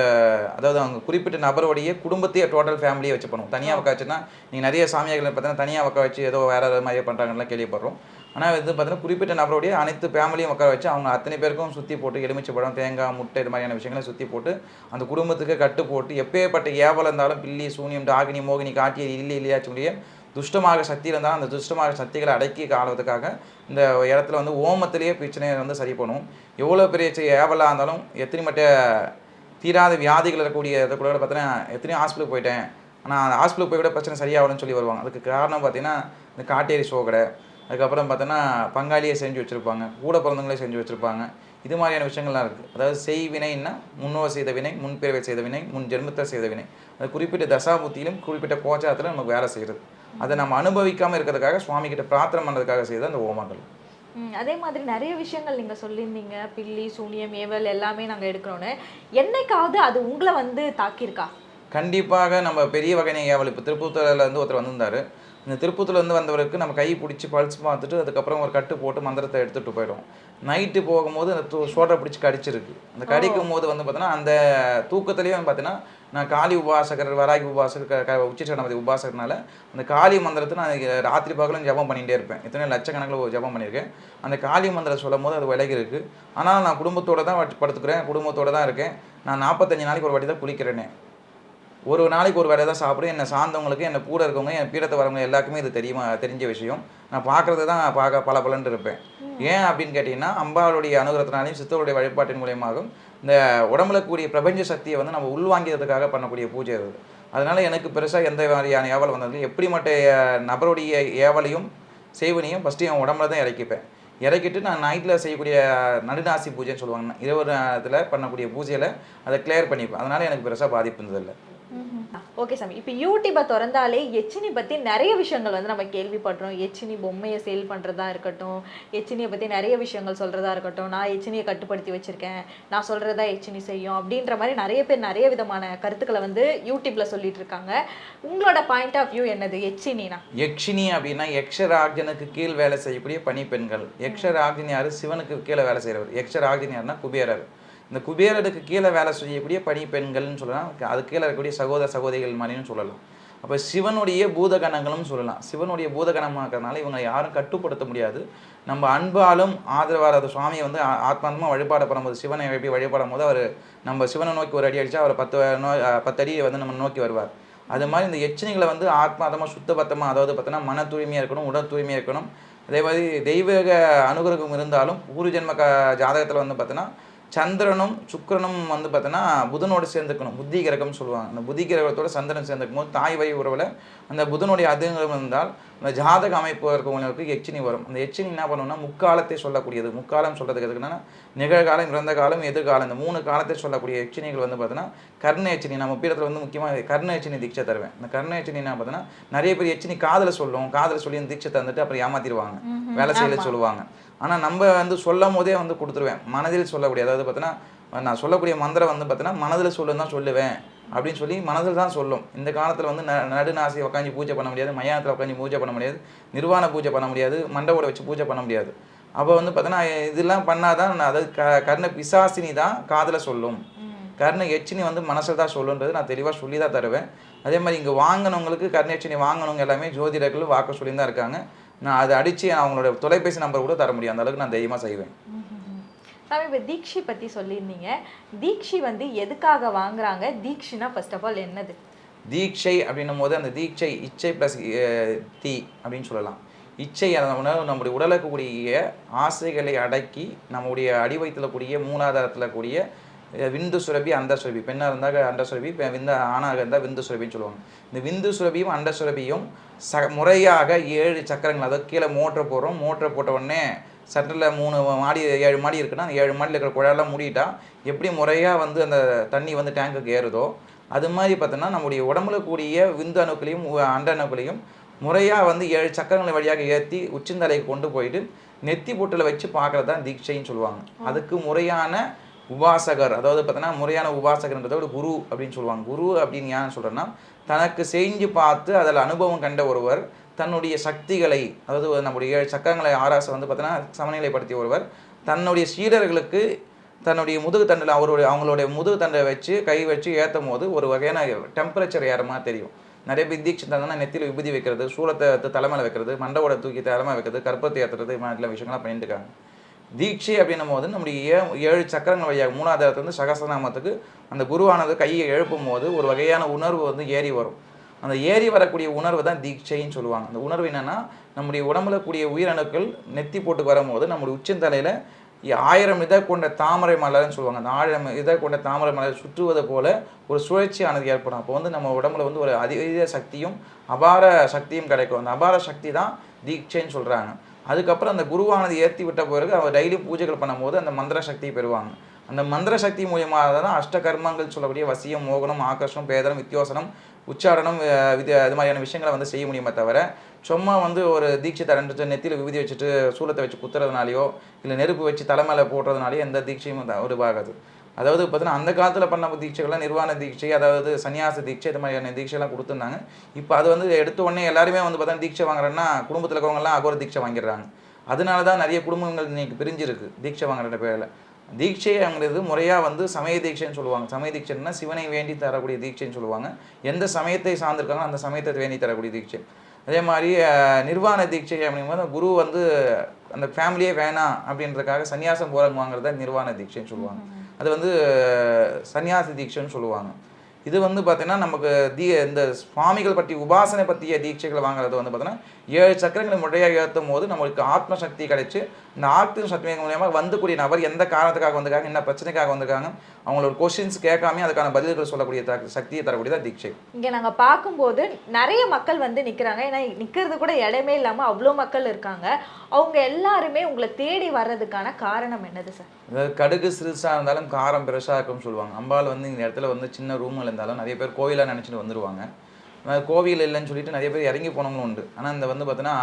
Speaker 2: அதாவது அவங்க குறிப்பிட்ட நபருடைய குடும்பத்தையே டோட்டல் ஃபேமிலியை வச்சு பண்ணுவோம் தனியாக உட்கார வச்சுன்னா நீங்கள் நிறைய சாமியார்கள் பார்த்தீங்கன்னா தனியாக உட்கார வச்சு ஏதோ வேறு ஏதாவது மாதிரியே பண்ணுறாங்கலாம் கேள்விப்படுறோம். ஆனால் இது பார்த்தீங்கன்னா குறிப்பிட்ட நபருடைய அனைத்து ஃபேமிலியும் உட்கார வச்சு அவங்க அத்தனை பேருக்கும் சுற்றி போட்டு எலுமிச்சை பழம் தேங்காய் முட்டை இது மாதிரியான விஷயங்களை சுற்றி போட்டு அந்த குடும்பத்துக்கு கட்டு போட்டு எப்பேற்பட்ட ஏவலம் இருந்தாலும் பில்லி சூனியம் டாகினி மோகினி காட்டியது இல்லை இல்லையாச்சுடைய துஷ்டமாக சக்தி இருந்தாலும் அந்த துஷ்டமாக சக்திகளை அடக்கி காலத்துக்காக இந்த இடத்துல வந்து ஓமத்திலேயே பிரச்சனையை வந்து சரி பண்ணும். எவ்வளோ பெரிய ஏவலாக இருந்தாலும் எத்தனை மட்ட தீராத வியாதிகள் இருக்கக்கூடிய இதை கூட பார்த்தீங்கன்னா எத்தனையோ ஹாஸ்பிட்டலுக்கு போயிட்டேன். ஆனால் அந்த ஹாஸ்பிட்டலுக்கு போய் கூட பிரச்சனை சரியாகணும்னு சொல்லி வருவாங்க. அதுக்கு காரணம் பார்த்தீங்கன்னா இந்த காட்டேரி சோகடை. அதுக்கப்புறம் பார்த்தோன்னா பங்காளியை செஞ்சு வச்சுருப்பாங்க. கூட பிறந்தவங்களே செஞ்சு வச்சுருப்பாங்க. இது மாதிரியான விஷயங்கள்லாம் இருக்குது அதாவது செய்வினைன்னா முன்னோர் செய்த வினை முன்பிறவை செய்த வினை முன் ஜென்மத்தில் செய்த வினை. அது குறிப்பிட்ட தசாபுத்தியிலும் குறிப்பிட்ட கோச்சாரத்தில் நமக்கு வேலை செய்கிறது. அதை நம்ம அனுபவிக்காமல் இருக்கிறதுக்காக சுவாமி கிட்ட பிரார்த்தனை பண்ணுறதுக்காக செய்த அந்த ஹோமங்கள்
Speaker 1: அதே மாதிரி நிறைய விஷயங்கள் நீங்க சொல்லியிருந்தீங்க. பில்லி சூனியம் ஏவல் எல்லாமே நாங்க எடுக்கிறோன்னு என்னைக்காவது அது உங்களை வந்து தாக்கியிருக்கா?
Speaker 2: கண்டிப்பாக நம்ம பெரிய வகையான ஏவல் இப்போ திருப்பூத்தூரில் இருந்து ஒருத்தர் வந்திருந்தார். இந்த திருப்பூத்துலேருந்து வந்தவருக்கு நம்ம கை பிடிச்சி பல்ஸ் பார்த்துட்டு அதுக்கப்புறம் ஒரு கட்டு போட்டு மந்திரத்தை எடுத்துகிட்டு போயிடும் நைட்டு போகும்போது அந்த தூ சோட்டை பிடிச்சி கடிச்சிருக்கு. அந்த கடிக்கும் போது வந்து பார்த்தீங்கன்னா அந்த தூக்கத்துலேயும் பார்த்தீங்கன்னா நான் காளி உபாசகர் வராகி உபாசகர் க- உச்சிச்சடமதி உபாசகர்னால அந்த காளி மந்திரத்தை நான் ராத்திரி பகலும் ஜெபம் பண்ணிகிட்டே இருப்பேன். இத்தனை லட்சக்கணக்கில் ஜெபம் பண்ணியிருக்கேன். அந்த காளி மந்திரம் சொல்லும் போது அது விலகிருக்கு ஆனால் நான் குடும்பத்தோடு தான் படுத்துக்கிறேன். குடும்பத்தோடு தான் இருக்கேன். நான் நாற்பத்தஞ்சு நாளைக்கு ஒரு வாட்டி தான் குளிக்கிறேனே. ஒரு நாளைக்கு ஒரு வேலையை தான் சாப்பிடும் என்னை சார்ந்தவங்களுக்கு என்னை கூட இருக்கவங்க என் பீடத்தை வரவங்க எல்லாருக்குமே இது தெரியுமா தெரிஞ்ச விஷயம். நான் பார்க்குறது தான் பார்க்க பல பலன்ட்டு இருப்பேன். ஏன் அப்படின்னு கேட்டிங்கன்னா அம்பாளுடைய அனுகிரகத்தினாலையும் சித்தருடைய வழிபாட்டின் மூலியமாகவும் இந்த உடம்புல கூடிய பிரபஞ்ச சக்தியை வந்து நம்ம உள்வாங்கிறதுக்காக பண்ணக்கூடிய பூஜை அது. அதனால் எனக்கு பெருசாக எந்த மாதிரியான ஏவல் வந்தது எப்படி மட்டும் நபருடைய ஏவலையும் செய்வனையும் ஃபஸ்ட்டு என் உடம்புல தான் இறக்கிப்பேன். இறக்கிட்டு நான் நைட்டில் செய்யக்கூடிய நடுநாசி பூஜைன்னு சொல்லுவாங்க. இரவு நேரத்தில் பண்ணக்கூடிய பூஜையில் அதை கிளியர் பண்ணிப்பேன். அதனால் எனக்கு பெருசாக பாதிப்பு இருந்ததில்லை.
Speaker 1: ஓகே சாமி. இப்போ யூடியூப்பை திறந்தாலே எச்சினி பற்றி நிறைய விஷயங்கள் வந்து நம்ம கேள்விப்படுறோம். எச்சினி பொம்மையை சேல் பண்ணுறதா இருக்கட்டும் எச்சினியை பற்றி நிறைய விஷயங்கள் சொல்கிறதா இருக்கட்டும். நான் எச்சினியை கட்டுப்படுத்தி வச்சுருக்கேன். நான் சொல்கிறதா எச்சினி செய்யும் அப்படின்ற மாதிரி நிறைய பேர் நிறைய விதமான கருத்துக்களை வந்து யூடியூப்பில் சொல்லிட்டு இருக்காங்க. உங்களோட பாயிண்ட் ஆஃப் வியூ என்னது? எச்சினினா?
Speaker 2: யக்ஷினி அப்படின்னா எக்ஷராஜனுக்கு கீழ் வேலை செய்யக்கூடிய பணிப்பெண்கள். யக்ஷராஜன் யாரு? சிவனுக்கு கீழே வேலை செய்கிறவர் எக்ஷராஜினியார்னா குபேரர். இந்த குபேரனுக்கு கீழே வேலை செய்யக்கூடிய பணிப்பெண்கள்னு சொல்லலாம். அது கீழே இருக்கக்கூடிய சகோதர சகோதரிகள் மாதிரின்னு சொல்லலாம். அப்போ சிவனுடைய பூதகணங்களும் சொல்லலாம். சிவனுடைய பூதகணமாக இருக்கிறதுனால இவங்க யாரும் கட்டுப்படுத்த முடியாது. நம்ம அன்பாலும் ஆதரவாக அந்த சுவாமியை வந்து ஆ- வழிபாட வழிபாடு பண்ணும்போது சிவனை எப்படி வழிபாடும் போது அவர் நம்ம சிவனை நோக்கி ஒரு அடி அடித்தா அவர் பத்து நோ பத்து வந்து நம்ம நோக்கி வருவார். அது மாதிரி இந்த எச்சனைகளை வந்து ஆத்மாதமாக சுத்தபத்தமாக அதாவது பார்த்தோன்னா மன தூய்மையாக இருக்கணும் உடல் தூய்மையாக இருக்கணும். அதே மாதிரி தெய்வீக அனுகிரகம் இருந்தாலும் ஊரு ஜென்ம க ஜாதகத்தில் வந்து பார்த்தோன்னா சந்திரனும் சுக்கிரனும் வந்து பார்த்தோன்னா புதனோடு சேர்ந்துக்கணும். புத்தி கிரகம்னு சொல்லுவாங்க. அந்த புத்தி கிரகத்தோட சந்திரன் சேர்ந்துக்கும் போது தாய் வழி உறவில் அந்த புதனுடைய அதிகம் இருந்தால் அந்த ஜாதக அமைப்பு இருக்கவங்களுக்கு எச்சினி வரும். அந்த எச்சினி என்ன பண்ணும்னா முக்காலத்தை சொல்லக்கூடியது. முக்காலம் சொல்கிறதுக்கு எதுக்குன்னா நிகழ்காலம் இறந்த காலம் எதிர்காலம் இந்த மூணு காலத்தை சொல்லக்கூடிய எச்சினிகள் வந்து பார்த்தோன்னா கர்ண எச்சினி. நம்ம பீடத்தில் வந்து முக்கியமாக கர்ண எச்சினி தீட்சை தருவேன். இந்த கர்ண எச்சினி என்ன பார்த்தோன்னா நிறைய பேர் எச்சினி காதில் சொல்லும். காதில் சொல்லி தீட்சை தந்துட்டு அப்புறம் ஏமாத்திடுவாங்க. வேலை செய்யல சொல்லுவாங்க. ஆனால் நம்ம வந்து சொல்லும் போதே வந்து கொடுத்துருவேன். மனதில் சொல்லக்கூடிய அதாவது பார்த்தீங்கன்னா நான் சொல்லக்கூடிய மந்திரம் வந்து பார்த்தீங்கன்னா மனதில் சொல்லுன்னு தான் சொல்லுவேன். அப்படின்னு சொல்லி மனதில் தான் சொல்லும். இந்த காலத்தில் வந்து ந நடுநாசி உட்காந்து பூஜை பண்ண முடியாது மயானத்தில் உட்காந்து பூஜை பண்ண முடியாது நிர்வாண பூஜை பண்ண முடியாது மண்டபோட வச்சு பூஜை பண்ண முடியாது. அப்போ வந்து பார்த்தீங்கன்னா இதெல்லாம் பண்ணாதான் நான் அதாவது க கர்ண பிசாசினி தான் காதில் சொல்லும். கர்ண எச்சினி வந்து மனசில் தான் சொல்லுன்றது நான் தெளிவாக சொல்லி தான் தருவேன். அதே மாதிரி இங்கே வாங்கினவங்களுக்கு கர்ண எச்சினி வாங்கினவங்க எல்லாமே ஜோதிடர்கள் வாக்க சொல்லி தான் இருக்காங்க. நான் அதை அடித்து அவங்களோட தொலைபேசி நம்பர் கூட தர முடியும். அந்த அளவுக்கு நான் தைரியமாக செய்வேன்.
Speaker 1: சாமி இப்போ தீக்ஷி பற்றி சொல்லியிருந்தீங்க. தீக்ஷி வந்து எதுக்காக வாங்குறாங்க? தீக்ஷினா ஃபர்ஸ்ட் ஆஃப் ஆல் என்னது?
Speaker 2: தீட்சை அப்படின்னும் போது அந்த தீட்சை இச்சை ப்ளஸ் தீ அப்படின்னு சொல்லலாம். இச்சை உணவு நம்முடைய உடலுக்கு கூடிய ஆசைகளை அடக்கி நம்முடைய அடிவயத்தில் கூடிய மூலாதாரத்தில் கூடிய விந்து சுரபி அண்ட சுரபி. பெண்ணாக இருந்தால் அண்ட சுரபி விந்த ஆணாக இருந்தால் விந்து சுரபின்னு சொல்லுவாங்க. இந்த விந்து சுரபியும் அண்ட சுரபியும் ச முறையாக ஏழு சக்கரங்கள் அதாவது கீழே மோட்டரை போடுறோம். மோட்டரை போட்ட உடனே சட்டில் மூணு மாடி ஏழு மாடி இருக்குன்னா அந்த ஏழு மாடியில் இருக்கிற குழாயெல்லாம் மூடிட்டா எப்படி முறையாக வந்து அந்த தண்ணி வந்து டேங்குக்கு ஏறுதோ அது மாதிரி பார்த்தோன்னா நம்முடைய உடம்புல கூடிய விந்து அணுக்களையும் அண்ட அணுக்களையும் முறையாக வந்து ஏழு சக்கரங்கள் வழியாக ஏற்றி உச்சந்தலைக்கு கொண்டு போயிட்டு நெத்தி பொட்டில் வச்சு பார்க்கறது தான் தீட்சைன்னு சொல்லுவாங்க. அதுக்கு முறையான உபாசகர் அதாவது பார்த்தோன்னா முறையான உபாசகர்ன்றதை விட குரு அப்படின்னு சொல்லுவாங்க. குரு அப்படின்னு ஏன் சொல்கிறேன்னா தனக்கு செஞ்சு பார்த்து அதில் அனுபவம் கண்ட ஒருவர் தன்னுடைய சக்திகளை அதாவது நம்முடைய ஏழு சக்கரங்களை ஆராசை வந்து பார்த்தோன்னா சமநிலைப்படுத்திய ஒருவர் தன்னுடைய சீடர்களுக்கு தன்னுடைய முதுகு தண்டில் அவருடைய அவங்களுடைய முதுகு தண்டை வச்சு கை வச்சு ஏற்றும் போது ஒரு வகையான டெம்பரேச்சர் ஏறமாக தெரியும். நிறைய பேர் தீட்சை தந்தனா நெத்தியில் விபூதி வைக்கிறது சூளத்தை தலைமையில் வைக்கிறது மண்டவோட தூக்கி தலைமை வைக்கிறது கற்பத்தை ஏற்றுறது மாதிரி விஷயங்கள்லாம் பண்ணிட்டு இருக்காங்க. தீட்சை அப்படின்னும் போது நம்முடைய ஏ- ஏழு சக்கரங்கள் வழியாக மூணாவது சகசநாமத்துக்கு அந்த குருவானது கையை எழுப்பும் போது ஒரு வகையான உணர்வு வந்து ஏறி வரும். அந்த ஏறி வரக்கூடிய உணர்வு தான் தீட்சைன்னு சொல்லுவாங்க. அந்த உணர்வு என்னன்னா நம்முடைய உடம்புல கூடிய உயிரணுக்கள் நெத்தி போட்டு வரும்போது நம்முடைய உச்சந்தலையில் ஆயிரம் இதை கொண்ட தாமரை மலர்னு சொல்லுவாங்க. அந்த ஆயிரம் இதை கொண்ட தாமரை மலர் சுற்றுவது போல ஒரு சுழற்சியானது ஏற்படும். அப்போ வந்து நம்ம உடம்புல வந்து ஒரு அதீத சக்தியும் அபார சக்தியும் கிடைக்கும். அந்த அபார சக்தி தான் தீட்சைன்னு சொல்கிறாங்க அதுக்கப்புறம் அந்த குருவானது ஏற்றி விட்ட பிறகு அவர் டெய்லி பூஜைகள் பண்ணும்போது அந்த மந்திர சக்தியை பெறுவாங்க. அந்த மந்திர சக்தி மூலியமாக தான் அஷ்டகர்மங்கள் சொல்லக்கூடிய வசியம் மோகனம் ஆகர்ஷம் பேதனம் வித்தியோசனம் உச்சாரணம் அஹ் இது அது மாதிரியான விஷயங்களை வந்து செய்ய முடியுமே தவிர சும்மா வந்து ஒரு தீட்சை தரண்டு நெத்தியில் விபூதி வச்சுட்டு சூலத்தை வச்சு குத்துறதுனாலையோ இல்லை நெருப்பு வச்சு தலை மேலே போடுறதுனாலையோ எந்த தீட்சையும் உருவாகாது. அதாவது பார்த்தீங்கன்னா அந்த காலத்தில் பண்ண தீட்சைகள்லாம் நிர்வாண தீட்சை அதாவது சன்னியாச தீட்சை இது மாதிரியான தீட்சைலாம் கொடுத்துருந்தாங்க. இப்போ அது வந்து எடுத்த உடனே எல்லாருமே வந்து பார்த்தீங்கன்னா தீட்சை வாங்குறேன்னா குடும்பத்தில் இருக்கவங்கலாம் அகோர தீட்சை வாங்கிடுறாங்க. அதனால தான் நிறைய குடும்பங்கள் இன்னைக்கு பிரிஞ்சிருக்கு தீட்சை வாங்குற பேரில். தீட்சைங்கிறது முறையாக வந்து சமய தீட்சைன்னு சொல்லுவாங்க. சமய தீட்சைன்னா சிவனை வேண்டி தரக்கூடிய தீட்சைன்னு சொல்லுவாங்க. எந்த சமயத்தை சார்ந்திருக்காங்களோ அந்த சமயத்தை வேண்டி தரக்கூடிய தீட்சை. அதே மாதிரி நிர்வாண தீட்சை அப்படிங்கும்போது குரு வந்து அந்த ஃபேமிலியே வேணாம் அப்படின்றதுக்காக சன்னியாசம் போகிறவங்க வாங்குறது தான் நிர்வாண தீட்சைன்னு சொல்லுவாங்க. அது வந்து சன்னியாசி தீட்சைன்னு சொல்லுவாங்க. இது வந்து பார்த்தீங்கன்னா நமக்கு தீ இந்த சுவாமிகள் பற்றி உபாசனை பற்றிய தீட்சைகள் வாங்குறது வந்து பார்த்தீங்கன்னா ஏழு சக்கரங்களை முறையாக ஏற்றும் போது நம்மளுக்கு ஆத்ம சக்தி இந்த சக்தி மூலியமா வந்தக்கூடிய நபர் எந்த காரணத்துக்காக வந்திருக்காங்க என்ன பிரச்சனைக்காக வந்திருக்காங்க அவங்களோட கொஸ்டின்ஸ் கேட்காம அதுக்கான பதில்கள் சொல்லக்கூடிய சக்தியை தரக்கூடியதான் தீட்சை
Speaker 1: இங்க நாங்க பார்க்கும்போது நிறைய மக்கள் வந்து நிக்கிறாங்க. ஏன்னா நிக்கிறது கூட இடமே இல்லாம அவ்வளோ மக்கள் இருக்காங்க. அவங்க எல்லாருமே உங்களை தேடி வர்றதுக்கான காரணம் என்னது சார்?
Speaker 2: அதாவது கடுகு சிறுசாக இருந்தாலும் காரம் பெருசாக இருக்கும்னு சொல்லுவாங்க. அம்பாள் வந்து இந்த இடத்துல வந்து சின்ன ரூமில் இருந்தாலும் நிறைய பேர் கோயிலாக நினச்சிட்டு வந்துருவாங்க. அதாவது கோவில் இல்லைன்னு சொல்லிட்டு நிறைய பேர் இறங்கி போனவங்களும் உண்டு. ஆனால் இந்த வந்து பார்த்தீங்கன்னா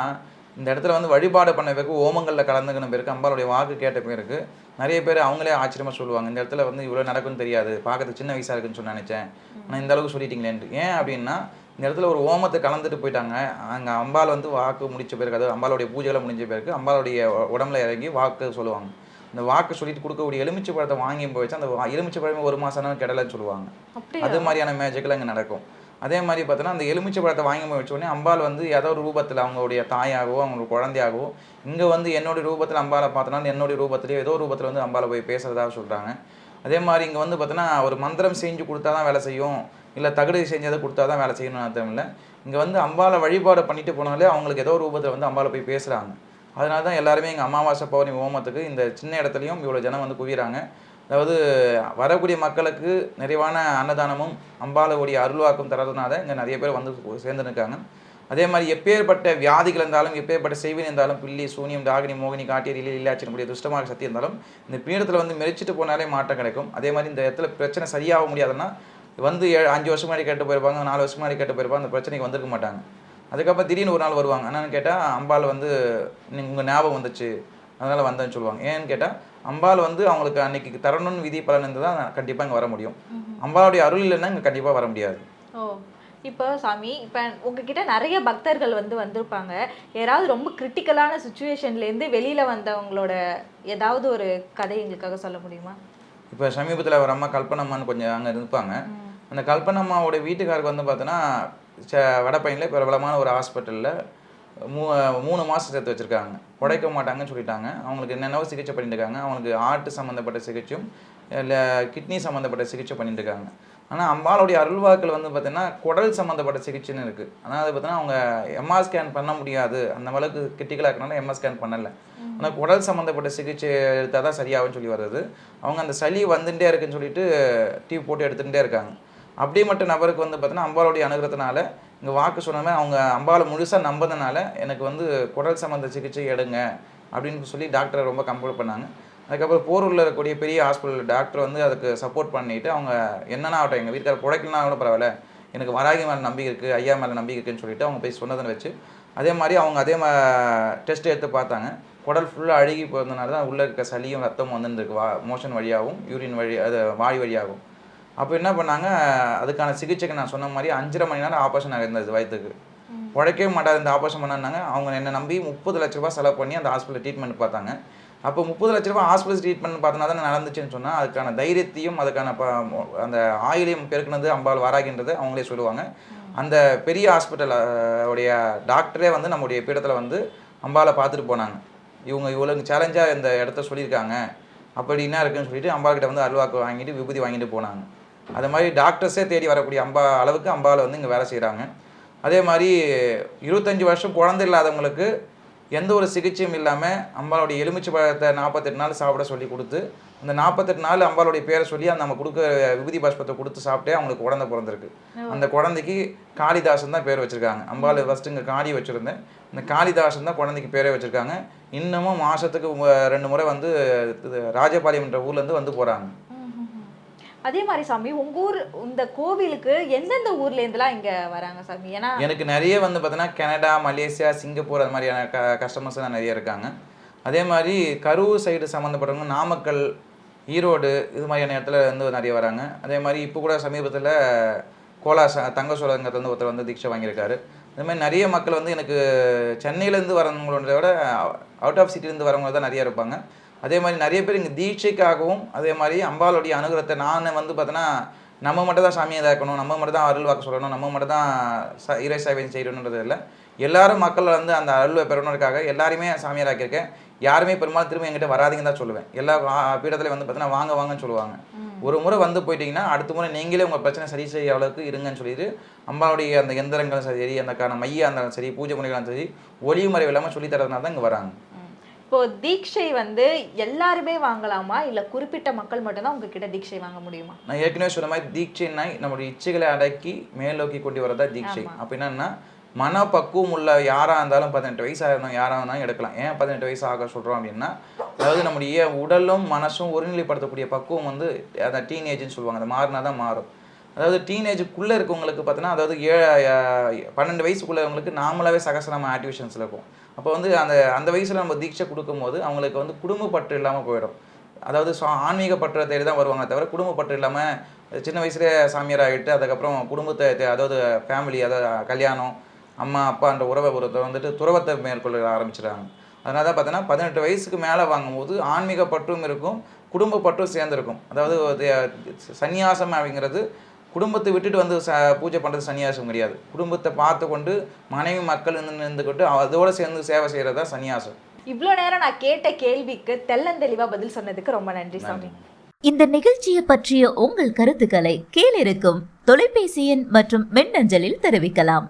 Speaker 2: இந்த இடத்துல வந்து வழிபாடு பண்ண பேருக்கு ஓமங்களில் கலந்துக்கின பேருக்கு அம்பாளுடைய வாக்கு கேட்ட பேருக்கு நிறைய பேர் அவங்களே ஆச்சரியமாக சொல்லுவாங்க. இந்த இடத்துல வந்து இவ்வளோ நடக்கும்னு தெரியாது. பார்க்கறதுக்கு சின்ன வயசாக இருக்குன்னு சொல்லி நினச்சேன். ஆனால் இந்த அளவுக்கு சொல்லிட்டீங்களேன்ட்டு. ஏன் அப்படின்னா இந்த இடத்துல ஒரு ஓமத்தை கலந்துட்டு போயிட்டாங்க. அங்கே அம்பாள் வந்து வாக்கு முடிச்ச பிறகு அதாவது அம்பாளுடைய பூஜைகளை முடிஞ்ச பிறகு அம்பாளுடைய உடம்புல இறங்கி வாக்கு சொல்லுவாங்க. இந்த வாக்கு சொல்லிட்டு கொடுக்கக்கூடிய எலுமிச்சை பழத்தை வாங்கி போயிடுச்சு அந்த எலுமிச்சை பழமே ஒரு மாதம் கிடலைன்னு சொல்லுவாங்க. அது மாதிரியான மேஜிக்கில் அங்கே நடக்கும். அதே மாதிரி பார்த்தோன்னா அந்த எலுமிச்சை பழத்தை வாங்கி போய் வச்ச உடனே அம்பாள் வந்து ஏதோ ஒரு ரூபத்தில் அவங்களுடைய தாயாகவோ அவங்களுடைய குழந்தையாகவோ இங்கே வந்து என்னுடைய ரூபத்தில் அம்பாளை பார்த்தோன்னா என்னுடைய ரூபத்திலேயே ஏதோ ரூபத்தில் வந்து அம்பாளை போய் பேசுகிறதா சொல்கிறாங்க அதே மாதிரி இங்கே வந்து பார்த்தோன்னா ஒரு மந்திரம் செஞ்சு கொடுத்தா தான் வேலை செய்யும். இல்லை தகடு செஞ்சதை கொடுத்தா தான் வேலை செய்யணும்னு அர்த்தம் இல்லை. இங்கே வந்து அம்பாளை வழிபாடு பண்ணிட்டு போனாலே அவங்களுக்கு ஏதோ ரூபத்தில் வந்து அம்பாளை போய் பேசுகிறாங்க அதனால தான் எல்லாருமே இங்கே அமாவாசை பௌர்ணமி ஹோமத்துக்கு இந்த சின்ன இடத்துலையும் இவ்வளோ ஜனம் வந்து குவிகிறாங்க அதாவது வரக்கூடிய மக்களுக்கு நிறைவான அன்னதானமும் அம்பாளுடைய அருள்வாக்கும் தரதுனால இங்கே நிறைய பேர் வந்து சேர்ந்துருக்காங்க. அதே மாதிரி எப்பேற்பட்ட வியாதிகள் இருந்தாலும் எப்பேற்பட்ட செய்வின் இருந்தாலும் பில்லி சூனியம் தாகினி மோகினி காட்டியர் இல்லை இல்லாச்சினுடைய துஷ்டமாக சக்தி இருந்தாலும் இந்த பீடத்தில் வந்து மெரிச்சிட்டு போனாலே மாற்றம் கிடைக்கும். அதே மாதிரி இந்த இடத்துல பிரச்சனை சரியாக முடியாதுன்னா வந்து ஏழு அஞ்சு வருஷம் முன்னாடி கேட்டு போயிருப்பாங்க நாலு வருஷம் முன்னாடி கேட்டு போயிருப்பாங்க அந்த பிரச்சனைக்கு வந்திருக்க மாட்டாங்க. அதுக்கப்புறம் திடீர்னு ஒரு நாள் வருவாங்க. என்னன்னு கேட்டால் அம்பாள் வந்து உங்கள் ஞாபகம் வந்துச்சு. அதனால் வந்தேன்னு சொல்லுவாங்க. ஏன்னு கேட்டால் அம்பாள் வந்து அவங்களுக்கு அன்னைக்கு தரணும்னு விதி பலன் இருந்து தான் கண்டிப்பாக இங்கே வர முடியும். அம்பாளுடைய அருள் இல்லைன்னா இங்கே கண்டிப்பாக வர முடியாது.
Speaker 1: ஓ இப்போ சாமி இப்போ உங்ககிட்ட நிறைய பக்தர்கள் வந்து வந்திருப்பாங்க. யாராவது ரொம்ப கிரிட்டிக்கலான சுச்சுவேஷன்லேருந்து வெளியில் வந்தவங்களோட ஏதாவது ஒரு கதை எங்களுக்காக சொல்ல முடியுமா?
Speaker 2: இப்போ சமீபத்தில் ஒரு அம்மா கல்பனம்மான்னு கொஞ்சம் அங்கே இருப்பாங்க அந்த கல்பனம்மாவோட வீட்டுக்காருக்கு வந்து பார்த்தோன்னா வடப்பையனில் பிரபலமான ஒரு ஹாஸ்பிட்டலில் மூ மூணு மாதம் சேர்த்து வச்சுருக்காங்க. உடைக்க மாட்டாங்கன்னு சொல்லிட்டாங்க. அவங்களுக்கு என்னென்னவோ சிகிச்சை பண்ணிட்டு இருக்காங்க. அவங்களுக்கு ஹார்ட் சம்மந்தப்பட்ட சிகிச்சையும் இல்லை கிட்னி சம்மந்தப்பட்ட சிகிச்சை பண்ணிட்டு இருக்காங்க. ஆனால் அம்பாளுடைய அருள்வாக்கள் வந்து பார்த்தீங்கன்னா குடல் சம்மந்தப்பட்ட சிகிச்சைன்னு இருக்குது ஆனால் அது பார்த்தீங்கன்னா அவங்க எம்ஆர் ஸ்கேன் பண்ண முடியாது. அந்த அளவுக்கு கிரிட்டிக்கலாக இருக்கனால எம்ஆர் ஸ்கேன் பண்ணலை. ஆனால் குடல் சம்மந்தப்பட்ட சிகிச்சை எடுத்தால் தான் சரியாகும்னு சொல்லி வருது. அவங்க அந்த சளி வந்துட்டே இருக்குன்னு சொல்லிட்டு டியூப் போட்டு எடுத்துகிட்டே இருக்காங்க. அப்படி மட்டும் நபருக்கு வந்து பார்த்தீங்கன்னா அம்பாளுடைய அனுகிரகத்தினால இங்கே வாக்கு சொன்னமே அவங்க அம்பாவை முழுசாக நம்பதுனால எனக்கு வந்து குடல் சம்மந்த சிகிச்சை எடுங்க அப்படின்னு சொல்லி டாக்டரை ரொம்ப கம்பல் பண்ணாங்க. அதுக்கப்புறம் போரூரில் இருக்கக்கூடிய பெரிய ஹாஸ்பிட்டல் டாக்டர் வந்து அதுக்கு சப்போர்ட் பண்ணிவிட்டு அவங்க என்னென்ன ஆகட்டும் எங்கள் வீட்டுக்கார புழைக்கலாம் கூட பரவாயில்ல. எனக்கு வராகி மேலே நம்பிக்கை இருக்குது ஐயா மேலே நம்பிக்கை இருக்குன்னு சொல்லிட்டு அவங்க போய் சொன்னதை வச்சு அதே மாதிரி அவங்க அதே மா டெஸ்ட் எடுத்து பார்த்தாங்க. குடல் ஃபுல்லாக அழுகி போகிறதுனால தான் உள்ளே இருக்க சளியும் ரத்தமும் வந்துருக்கு வா மோஷன் வழியாகவும் யூரின் வழி அது வாய் வழியாகவும். அப்போ என்ன பண்ணாங்க? அதுக்கான சிகிச்சைக்கு நான் சொன்ன மாதிரி அஞ்சரை மணி நேரம் ஆப்ரேஷன் ஆகிருந்தது வயிற்றுக்கு உழைக்கவே மாட்டாது இந்த ஆப்ரேஷன் பண்ணாங்க அவங்க என்னை நம்பி முப்பது லட்ச ரூபாய் செலவு பண்ணி அந்த ஹாஸ்பிட்டல் ட்ரீட்மெண்ட் பார்த்தாங்க. அப்போ முப்பது லட்ச ரூபாய் ஹாஸ்பிட்டல் ட்ரீட்மெண்ட் பார்த்தனா தான் நடந்துச்சுன்னு சொன்னால் அதுக்கான தைரியத்தையும் அதுக்கான ப அந்த ஆயிலையும் பெருக்கினது அம்பாள் வராகின்றது அவங்களே சொல்லுவாங்க. அந்த பெரிய ஹாஸ்பிட்டல் உடைய டாக்டரே வந்து நம்முடைய பீடத்தில் வந்து அம்பாளை பார்த்துட்டு போனாங்க. இவங்க இவ்வளோ சேலஞ்சாக இந்த இடத்த சொல்லியிருக்காங்க. அப்படி என்ன இருக்குன்னு சொல்லிட்டு அம்பாள் கிட்ட வந்து அருள்வாக்கு வாங்கிட்டு விபூதி வாங்கிட்டு போனாங்க. அது மாதிரி டாக்டர்ஸே தேடி வரக்கூடிய அம்பா அளவுக்கு அம்பாவில் வந்து இங்கே வேலை செய்கிறாங்க அதே மாதிரி இருபத்தஞ்சி வருஷம் குழந்தை இல்லாதவங்களுக்கு எந்த ஒரு சிகிச்சையும் இல்லாமல் அம்பாளுடைய எலுமிச்சை பழத்தை நாற்பத்தெட்டு நாள் சாப்பிட சொல்லி கொடுத்து அந்த நாற்பத்தெட்டு நாள் அம்பாளுடைய பேரை சொல்லி அந்த நம்ம கொடுக்க விபூதி பாஷ்பத்தை கொடுத்து சாப்பிட்டே அவங்களுக்கு குழந்தை பிறந்திருக்கு. அந்த குழந்தைக்கு காளிதாசன் தான் பேர் வச்சிருக்காங்க. அம்பாள் ஃபஸ்ட்டு இங்கே காளி வச்சுருந்தேன். இந்த காளிதாசன் தான் குழந்தைக்கு பேரே வச்சிருக்காங்க. இன்னமும் மாதத்துக்கு ரெண்டு முறை வந்து ராஜபாளையம்ன்ற ஊர்லேருந்து வந்து போகிறாங்க
Speaker 1: அதே மாதிரி சாமி உங்க ஊர் இந்த கோவிலுக்கு எந்தெந்த ஊர்ல இருந்துலாம் இங்க வராங்க சாமி? ஏன்னா
Speaker 2: எனக்கு நிறைய வந்து பார்த்தீங்கன்னா கனடா மலேசியா சிங்கப்பூர் அது மாதிரியான க கஸ்டமர்ஸ் தான் நிறைய இருக்காங்க. அதே மாதிரி கரூர் சைடு சம்மந்தப்பட்டவங்க நாமக்கல் ஈரோடு இது மாதிரியான இடத்துல வந்து நிறைய வராங்க. அதே மாதிரி இப்போ கூட சமீபத்தில் கோலா ச தங்க சோழங்கத்துலேருந்து ஒருத்தர் வந்து தீட்சை வாங்கியிருக்காரு. அதே மாதிரி நிறைய மக்கள் வந்து எனக்கு சென்னையிலேருந்து வரவங்களோட விட அவுட் ஆஃப் சிட்டிலேருந்து வரவங்க தான் நிறைய இருப்பாங்க. அதே மாதிரி நிறைய பேர் இங்கே தீட்சைக்காகவும் அதே மாதிரி அம்பாளுடைய அனுகிரகத்தை நான் வந்து பார்த்தோன்னா நம்ம மட்டும் தான் சாமியை இதாக்கணும் நம்ம மட்டும் தான் அருள் வாக்கு சொல்லணும் நம்ம மட்டும் தான் ச இறை சேவை செய்யணுன்றது இல்லை. எல்லாரும் மக்கள் வந்து அந்த அருளை பெறணுக்காக எல்லாருமே சாமியார் ஆக்கியிருக்கேன். யாருமே பெரும்பாலும் திரும்ப என்கிட்ட வராதீங்கன்னு தான் சொல்லுவேன். எல்லா பீடத்துலையும் வந்து பார்த்தீங்கன்னா வாங்க வாங்கன்னு சொல்லுவாங்க. ஒரு முறை வந்து போயிட்டீங்கன்னா அடுத்த முறை நீங்களே உங்கள் பிரச்சனை சரி செய்ய அளவுக்கு இருங்கன்னு சொல்லிட்டு அம்பாவுடைய அந்த எந்திரங்களும் சரி அந்த மைய இருந்தாலும் சரி பூஜை முறைகளும் சரி ஒளிமறை இல்லாமல் சொல்லி தரதுனால தான் இங்கே வராங்க.
Speaker 1: இப்போ தீட்சை வந்து எல்லாருமே வாங்கலாமா? இல்ல குறிப்பிட்ட மக்கள் மட்டும்தான் உங்ககிட்ட தீட்சை வாங்க முடியுமா?
Speaker 2: நான் ஏற்கனவே சொன்ன மாதிரி தீட்சைன்னா நம்மளுடைய இச்சைகளை அடக்கி மேலோக்கி கொண்டு வரதா தீட்சை. அப்போ என்னன்னா மனப்பக்குவம் உள்ள யாராக இருந்தாலும் பதினெட்டு வயசாக இருந்தாலும் யாராக இருந்தாலும் எடுக்கலாம். ஏன் பதினெட்டு வயசு ஆக சொல்கிறோம் அப்படின்னா அதாவது நம்முடைய உடலும் மனசும் ஒருநிலைப்படுத்தக்கூடிய பக்குவம் வந்து அந்த டீனேஜ்னு சொல்லுவாங்க. அது மாறினா தான் மாறும். அதாவது டீனேஜுக்குள்ளே இருக்கவங்களுக்கு பார்த்தோன்னா அதாவது ஏ பன்னெண்டு வயசுக்குள்ளவங்களுக்கு நாமளாகவே சகசரம ஆக்டிவேஷன்ஸில் இருக்கும் அப்போ வந்து அந்த அந்த வயசில் நம்ம தீட்சை கொடுக்கும்போது அவங்களுக்கு வந்து குடும்பப்பற்று இல்லாமல் போயிடும். அதாவது சா ஆன்மீக பற்றை தேடி தான் வருவாங்க தவிர குடும்ப பற்று இல்லாமல் சின்ன வயசுலேயே சாமியார் ஆகிட்டு அதுக்கப்புறம் குடும்பத்தை தே- அதாவது ஃபேமிலி அதாவது கல்யாணம் அம்மா அப்பான்ற உறவை ஒருத்தர் வந்துட்டு துறவத்தை மேற்கொள்ள ஆரம்பிச்சிடுறாங்க. அதனால தான் பார்த்தோன்னா பதினெட்டு வயசுக்கு மேலே வாங்கும்போது ஆன்மீக பற்றும் இருக்கும் குடும்ப பற்றும் சேர்ந்துருக்கும். அதாவது சன்னியாசம் சந்நியாசம் அப்படிங்கிறது குடும்பத்தை விட்டுட்டு வந்து ச பூஜை பண்ணுறது சன்னியாசம் கிடையாது. குடும்பத்தை பார்த்து கொண்டு மனைவி மக்கள் இருந்து இருந்துக்கிட்டு அதோடு சேர்ந்து சேவை செய்கிறது தான் சன்னியாசம்.
Speaker 1: இவ்வளோ நேரம் நான் கேட்ட கேள்விக்கு தெள்ளந்தெளிவா பதில் சொன்னதுக்கு ரொம்ப நன்றி சாமி.
Speaker 3: இந்த நிகழ்ச்சியை பற்றிய உங்கள் கருத்துக்களை கீழிருக்கும் தொலைபேசி எண் மற்றும் மின்னஞ்சலில் தெரிவிக்கலாம்.